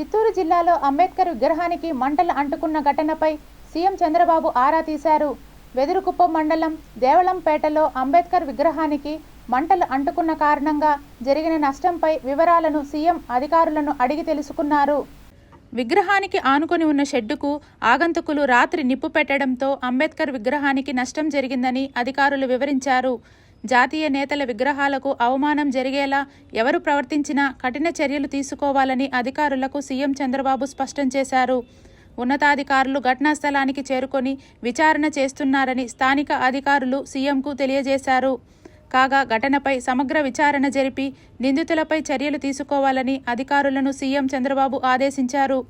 చిత్తూరు జిల్లాలో అంబేద్కర్ విగ్రహానికి మంటలు అంటుకున్న ఘటనపై సీఎం చంద్రబాబు ఆరా తీశారు. వెదురుకుప్పం మండలం దేవళంపేటలో అంబేద్కర్ విగ్రహానికి మంటలు అంటుకున్న కారణంగా జరిగిన నష్టంపై వివరాలను సీఎం అధికారులను అడిగి తెలుసుకున్నారు. విగ్రహానికి ఆనుకొని ఉన్న షెడ్డుకు ఆగంతుకులు రాత్రి నిప్పు పెట్టడంతో అంబేద్కర్ విగ్రహానికి నష్టం జరిగిందని అధికారులు వివరించారు. జాతీయ నేతల విగ్రహాలకు అవమానం జరిగేలా ఎవరు ప్రవర్తించినా కఠిన చర్యలు తీసుకోవాలని అధికారులకు సీఎం చంద్రబాబు స్పష్టం చేశారు. ఉన్నతాధికారులు ఘటనా స్థలానికి చేరుకొని విచారణ చేస్తున్నారని స్థానిక అధికారులు సీఎంకు తెలియజేశారు. కాగా ఘటనపై సమగ్ర విచారణ జరిపి నిందితులపై చర్యలు తీసుకోవాలని అధికారులను సీఎం చంద్రబాబు ఆదేశించారు.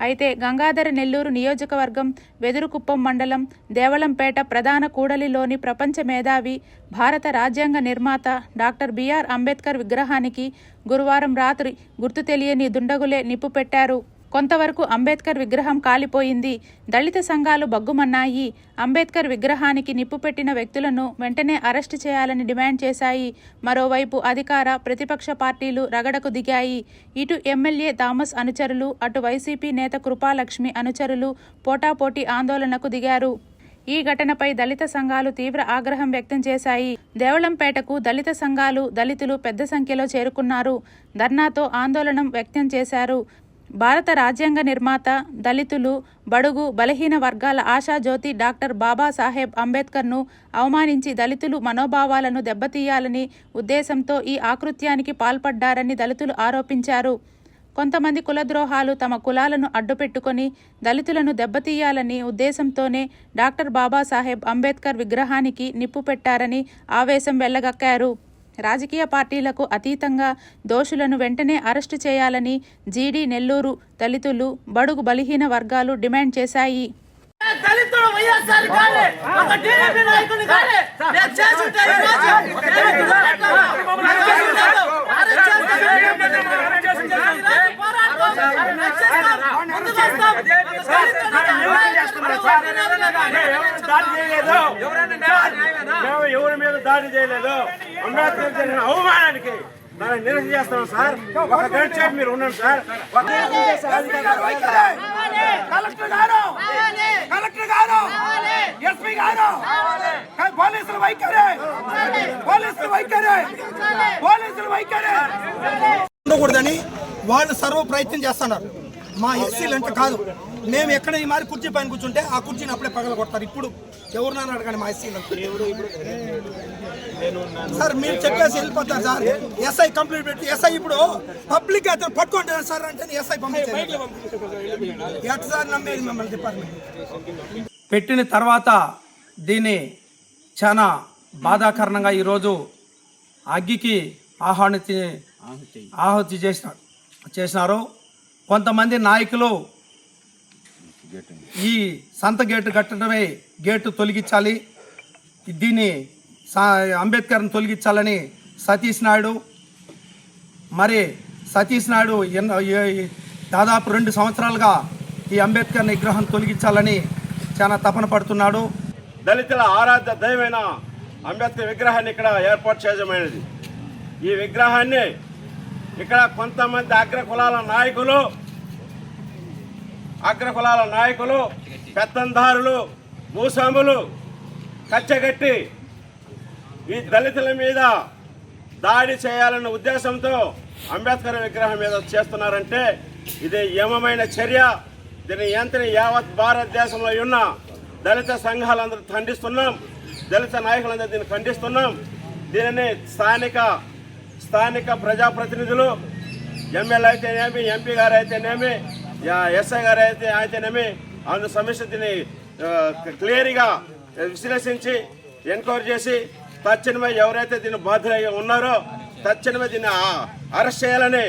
అయితే గంగాధర నెల్లూరు నియోజకవర్గం వెదురుకుప్పం మండలం దేవళంపేట ప్రధాన కూడలిలోని ప్రపంచ మేధావి భారత రాజ్యాంగ నిర్మాత డాక్టర్ బిఆర్ అంబేద్కర్ విగ్రహానికి గురువారం రాత్రి గుర్తు తెలియని దుండగులే నిప్పు పెట్టారు. కొంతవరకు అంబేద్కర్ విగ్రహం కాలిపోయింది. దళిత సంఘాలు బగ్గుమన్నాయి. అంబేద్కర్ విగ్రహానికి నిప్పు పెట్టిన వ్యక్తులను వెంటనే అరెస్టు చేయాలని డిమాండ్ చేశాయి. మరోవైపు అధికార ప్రతిపక్ష పార్టీలు రగడకు దిగాయి. ఇటు ఎమ్మెల్యే థామస్ అనుచరులు అటు వైసీపీ నేత కృపాలక్ష్మి అనుచరులు పోటాపోటీ ఆందోళనకు దిగారు. ఈ ఘటనపై దళిత సంఘాలు తీవ్ర ఆగ్రహం వ్యక్తం చేశాయి. దేవళంపేటకు దళిత సంఘాలు దళితులు పెద్ద సంఖ్యలో చేరుకున్నారు. ధర్నాతో ఆందోళనం వ్యక్తం చేశారు. భారత రాజ్యాంగ నిర్మాత దళితులు బడుగు బలహీన వర్గాల ఆశాజ్యోతి డాక్టర్ బాబాసాహెబ్ అంబేద్కర్ను అవమానించి దళితులు మనోభావాలను దెబ్బతీయాలని ఉద్దేశంతో ఈ ఆకృత్యానికి పాల్పడ్డారని దళితులు ఆరోపించారు. కొంతమంది కులద్రోహాలు తమ కులాలను అడ్డుపెట్టుకొని దళితులను దెబ్బతీయాలని ఉద్దేశంతోనే డాక్టర్ బాబాసాహెబ్ అంబేద్కర్ విగ్రహానికి నిప్పు పెట్టారని ఆవేశం వెళ్ళగక్కారు రాజకీయ పార్టీలకు అతీతంగా దోషులను వెంటనే అరెస్టు చేయాలని జీడీ నెల్లూరు దళితులు బడుగు బలహీన వర్గాలు డిమాండ్ చేశాయి. దళితుడు వైఎస్ఆర్ ఒక టీడీపీ నాయకుని నేను. దాడి చేయలేదు? మేము ఎవరి మీద దాడి చేయలేదు? అంబేద్కర్ జరిగిన అవమానానికి దాన్ని నిరసన చేస్తాం సార్. ఒక గంట సేపు మీరు ఉండండి సార్. ఒక కలెక్టర్ గారు కలెక్టర్ గారు. ఎస్పీ గారు. పోలీసులు వైఖరి. పోలీసులు వైఖరి. పోలీసులు వైఖరి. ఉండకూడదని వాళ్ళు సర్వ ప్రయత్నం చేస్తున్నారు. మా ఎస్సీలు అంటే కాదు. మేము ఎక్కడ ఈ మారి కుర్చీ పైన కూర్చుంటే ఆ కుర్చీని అప్పుడే పగల కొడతారు ఇప్పుడు ఎవరినైనా అడగండి మా ఎస్సీలు సార్ మీరు చెప్పేసి వెళ్ళిపోతారు సార్. ఎస్ఐ కంప్లీట్ పెట్టి ఎస్ఐ ఇప్పుడు పబ్లిక్ అతను పట్టుకోండి సార్ అంటే ఎస్ఐ పంపించారు ఎట్ సార్ నమ్మేది మిమ్మల్ని డిపార్ట్మెంట్. పెట్టిన తర్వాత దీన్ని చాలా బాధాకరణంగా ఈరోజు అగ్గికి ఆహ్వానించి ఆహుతి చేసిన చేసినారు. కొంతమంది నాయకులు ఈ సంత గేటు కట్టడమే గేటు తొలగించాలి. దీన్ని సా అంబేద్కర్ని తొలగించాలని సతీష్ నాయుడు. మరి సతీష్ నాయుడు దాదాపు రెండు సంవత్సరాలుగా ఈ అంబేద్కర్ విగ్రహం తొలగించాలని చాలా తపన పడుతున్నాడు. దళితుల ఆరాధ్య దైవమైన అంబేద్కర్ విగ్రహాన్ని ఇక్కడ ఏర్పాటు చేయడమైనది. ఈ విగ్రహాన్ని ఇక్కడ కొంతమంది అగ్ర కులాల నాయకులు అగ్రకులాల నాయకులు పెత్తందారులు భూస్వాములు కచ్చగట్టి ఈ దళితుల మీద దాడి చేయాలన్న ఉద్దేశంతో అంబేద్కర్ విగ్రహం మీద చేస్తున్నారంటే ఇది యమమైన చర్య. దీని యంత్రి యావత్ భారతదేశంలో ఉన్న దళిత సంఘాలందరూ ఖండిస్తున్నాం. దళిత నాయకులందరూ దీన్ని ఖండిస్తున్నాం. దీనిని స్థానిక స్థానిక ప్రజాప్రతినిధులు ఎమ్మెల్యే అయితేనేమి ఎంపీ గారు అయితేనేమి ఎస్ఐ గారు అయితే అయితేనేమి అందు సమస్య దీన్ని క్లియర్గా విశ్లేషించి ఎంక్వైరీ చేసి తక్షణమే ఎవరైతే దీన్ని బాధ్యులై ఉన్నారో తక్షణమే దీన్ని అరెస్ట్ చేయాలని